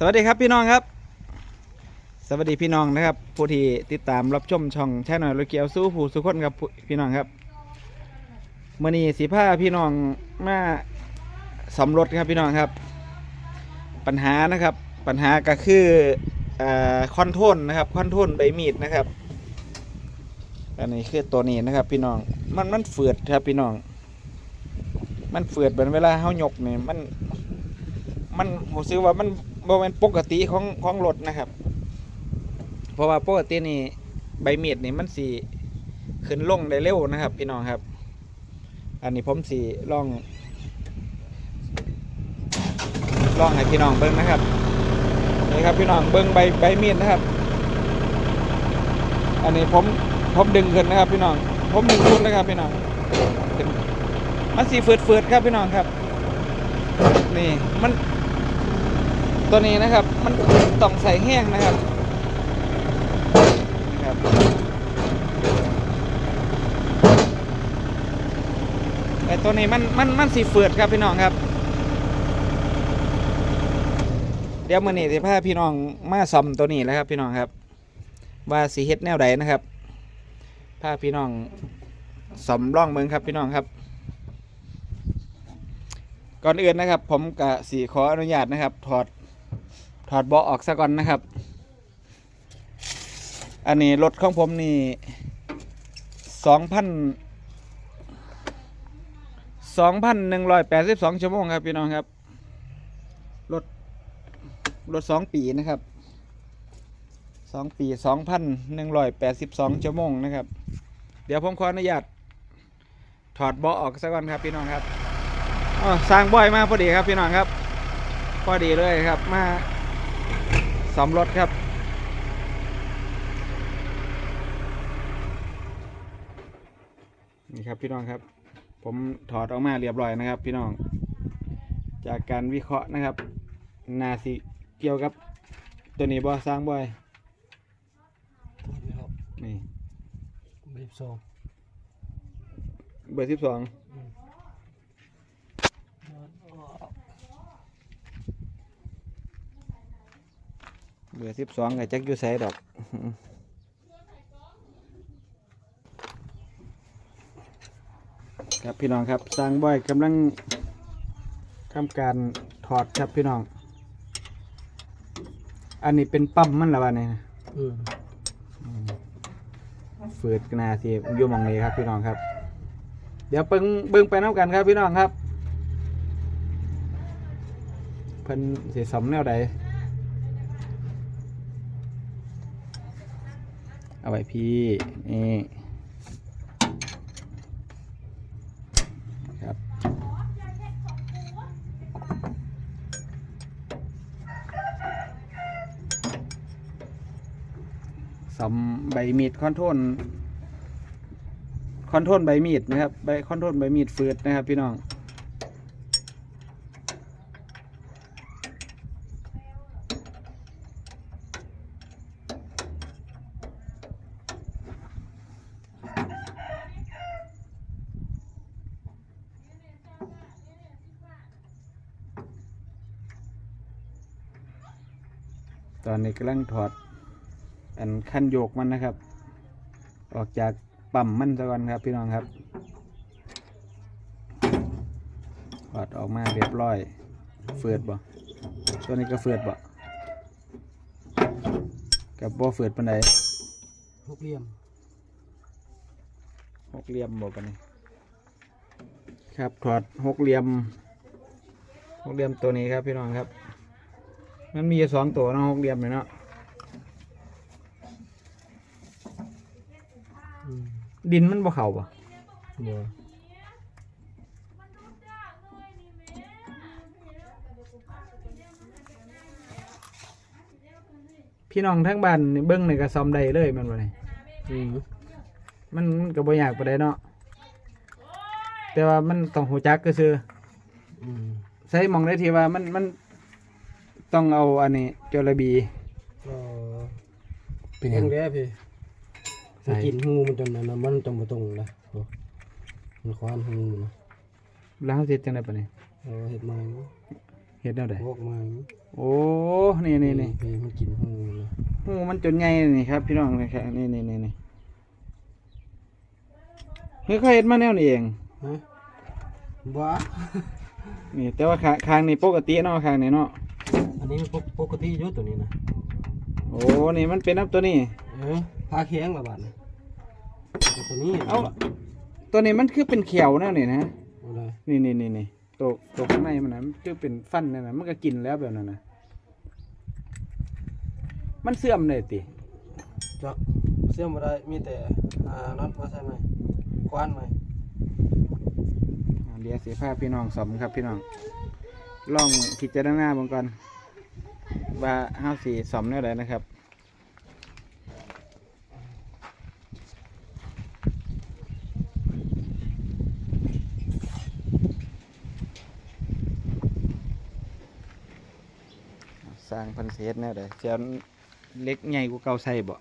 สวัสดีครับพี่น้องครับ สวัสดีพี่น้องนะครับ ผู้ที่ติดตามรับชมช่องแช่หน่อยรถเกียวสู้ผู้สุขคนครับพี่น้องครับมื่อนี้สีผ้าพี่น้องมาสำรถครับพี่น้องครับ ปัญหานะครับ ปัญหาก็คือคอนโทรลนะครับคอนโทรลใบมีดนะครับอันนี้คือตัวนี้นะครับ พี่น้องมันมันเฟือดครับพี่น้อง มันเฟือดเหมือนเวลาเฮายกเนี่ยมัน มันผมซื้อว่ามัน บ่เป็นปกติของของรถนะครับ เพราะว่าปกตินี่ใบเมีดนี่มันสีขึ้นลงได้เร็วนะครับ พี่น้องครับ อันนี้ผมสีลองลองให้พี่น้องเบิ้งนะครับนี่ครับพี่น้องเบิ้งใบใบมีดนะครับ อันนี้ผมผมดึงขึ้นนะครับ พี่น้อง ผมดึงขึ้นนะครับ พี่น้องมันสีฝืดๆครับพี่น้องครับ นี่มัน ตัวนี้นะครับ มันต้องใส่แห้งนะครับนะครับตัวนี้มันมันมันสีเฟือดครับพี่น้องครับ เดี๋ยวมื่อนี้สิพาพี่น้องมาซ่อมตัวนี้แล้วครับพี่น้องครับ ว่าสีเฮ็ดแนวใดนะครับพาพี่น้องซ่อมร่องเมืองครับพี่น้องครับก่อนอื่นนะครับ ผมกะสีขออนุญาตนะครับ ถอด ถอดเบาะออกซะก่อนนะครับ อันนี้รถของผมนี่สองพันสองพันหนึ่งร้อยแปดสิบสองชั่วโมงครับพี่น้องครับ รถ รถสองปีนะครับสองปีสองพันหนึ่งร้อยแปดสิบสองชั่วโมงนะครับ เดี๋ยวผมขออนุญาตถอดเบาะออกซะก่อนครับพี่น้องครับอ๋อสร้างบ่อยมากพอดีครับพี่น้องครับ พอดีเลยครับมา สำรถครับนี่ครับพี่น้องครับ ผมถอดออกมาเรียบร้อยนะครับ พี่น้อง จากการวิเคราะห์นะครับ นาสิเกี่ยวกับ ตัวนี้บ่สร้างบ่อยครับนี่เบรสองเบอร์สิบสอง เบอร์สิบสองกับจักอยู่ไซดอกครับพี่น้องครับสร้างบ่อยกำลังทำการถอดครับพี่น้อง อันนี้เป็นปั๊มมันละวันนี้นะอืมฝืดหนาสิอยู่หมองนี้ครับพี่น้องครับ เดี๋ยวเบิ่งเบิ่งไปน้ำกันครับพี่น้องครับ เพิ่นสิสำแนวใด เอาไว้พี่ นี่ครับสำใบมีดคอนโทรลคอนโทรลใบมีดนะครับ ใบคอนโทรลใบมีดฟืดนะครับพี่น้อง ตอนนี้กำลังถอด อันขั้นโยกมันนะครับ ออกจากปั๊มมันซะก่อนครับพี่น้องครับถอดออกมาเรียบร้อย เฟือดบ่ตัวนี้ก็เฟือดบ่กับบ่เฟือดปานใดหกเหลี่ยมหกเหลี่ยมบ่กันนี่ครับถอดหกเหลี่ยมหกเหลี่ยมตัวนี้ครับพี่น้องครับ มันมีอยู่สองตัวเนาะหกเหลี่ยมเลยเนาะอืมดินมันบ่เข้าบ่บัวพี่น้องทั้งบ้านนี่เบิ้งในกระซอมใดเลยแมันบ่นี่อืมมันมันก็บ่ยากปานใดเนาะแต่ว่ามันต้องหูจักก็คืออืมใช้หมองได้ที่ว่ามันมัน ต้องเอาอันนี้จระบีก็เป็นหยัยังงไงพี่ใส่มันกินหูมันจนนั้นนะมันจนบ่ตรงนะโอ้มันควานหูนะแล้วเฮ็ดจังได๋ปะนี่เอาเห็ดไม้เนาะเฮ็ดแนวใดพวกมาโอ้นี่นี่นี่เพมันกินหูเลยหูมันจนใหญ่นี่ครับ พี่น้องนี่ครับนี่นี่นี่นี่เฮ้ยเขาเฮ็ดมาแนวนี้เอง ฮะบ้านี่แต่ว่าขาคางนี่ปกติเนาะคางนี่เนาะ อันนี้ปกปกติอยู่ตัวนี้นะโอ้นี่มันเป็นน้ำตัวนี้เออพาแข็งละบาดนี่ตัวนี้เอ้าตัวนี้มันคือเป็นเขียวแนวนี่นะเอาเลยนี่นี่นี่นี่ตัวตัวข้างในมันนะมันคือเป็นฟันนั่นนะมันก็กินแล้วแบบนั้นนะมันเสื่อมเลยติจักเสียมบ่ได้มีแต่อ่าน็อตมาใส่ไหมคว้านไหมอ่าเดี๋ยวเสียภาพพี่น้องสมครับพี่น้องลองพิจารณาเบางก่อน ว่าเฮาสีสมแนวใดนะครับ สร้างพันเศษแนวใดเจ้าเล็กใหญ่กว่าเก่าใส่บ่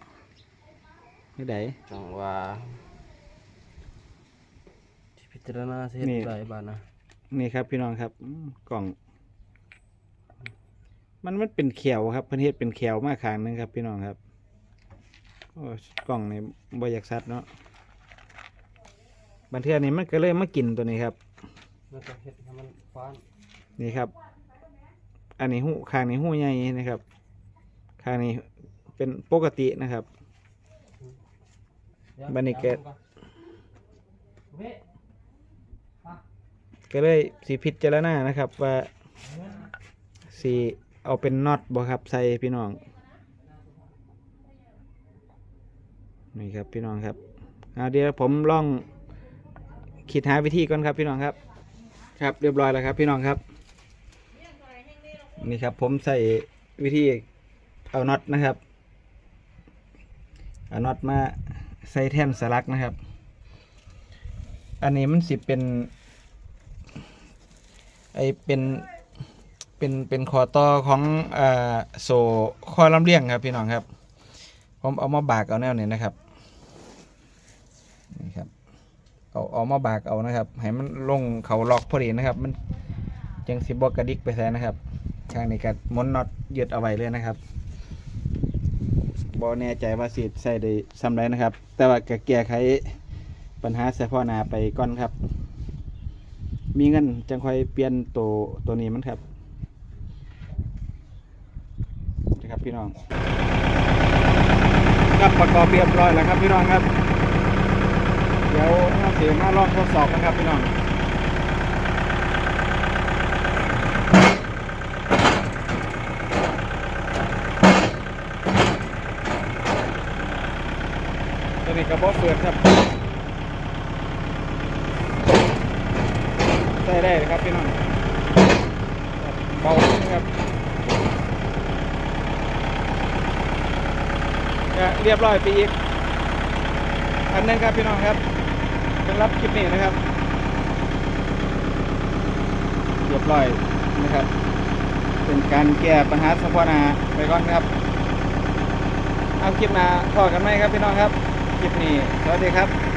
นี่ใดจังว่าที่พิจารณาเสียนี่ได้บาดนะ นี่ครับพี่น้องครับอืมกล่อง มันมันเป็นเขียวครับเพิ่นเฮ็ดเป็นเขียวมาข้างนึงครับ พี่น้องครับโอ้กล่องนี่บอยากซัดเนาะบันเทือนี้มันก็เลยมากินตัวนี้ครับแล้วก็เฮ็ดให้มันฟ้านนี่ครับ อันนี้หูข้างนี้หูใหญ่นะครับข้างนี้เป็นปกตินะครับ บัดนี้แกะเว้ยก็เลยสีพิจารณานะครับว่าสี เอาเป็นน็อตบ่ครับใส่พี่น้องนี่ครับพี่น้องครับเอาเดี๋ยวผมลองคิดหาวิธีก่อนครับพี่น้องครับ ครับเรียบร้อยแล้วครับ พี่น้องครับนี่ครับผมใส่วิธีเอาน็อตนะครับเอาน็อตมาใส่แท่นสลักนะครับ อันนี้มันสิเป็นไอเป็น เป็นเป็นคอต่อของอโซ่ข้อลำเลียงครับพี่น้องครับ ผมเอามาบากเอาแนวนี้นะครับนี่ครับเอาเอามาบากเอานะครับให้มันลงเขาล็อกพอดีนะครับ มันจังสิบอกกระดิกไปแซนะครับข้างนี้ก็หม้วนน็อตยึดเอาไว้เลยนะครับบอแน่ใจว่าสิใส่ได้ซ้ำไรนะครับ แต่ว่าก็แก้ไขปัญหาเฉพาะหน้าไปก่อนครับ มีเงินจังค่อยเปลี่ยนตัวตัวนี้มันครับนะครับ พี่น้องครับประกอบเรียบร้อยแล้วครับพี่น้องครับ เดี๋ยวเราเสียงมาลองทดสอบกันครับพี่น้องตัวนี้กระบอกเปิดครับใส่ได้เลยครับพี่น้องเบานะครับ เรียบร้อยไปอีกอันนั้นครับพี่น้องครับสำหรับคลิปนี้นะครับ เรียบร้อยนะครับ เป็นการแก้ปัญหาเฉพาะหน้าไปก่อนครับ เอาคลิปหน้าพอกันไหมครับพี่น้องครับ คลิปนี้สวัสดีครับ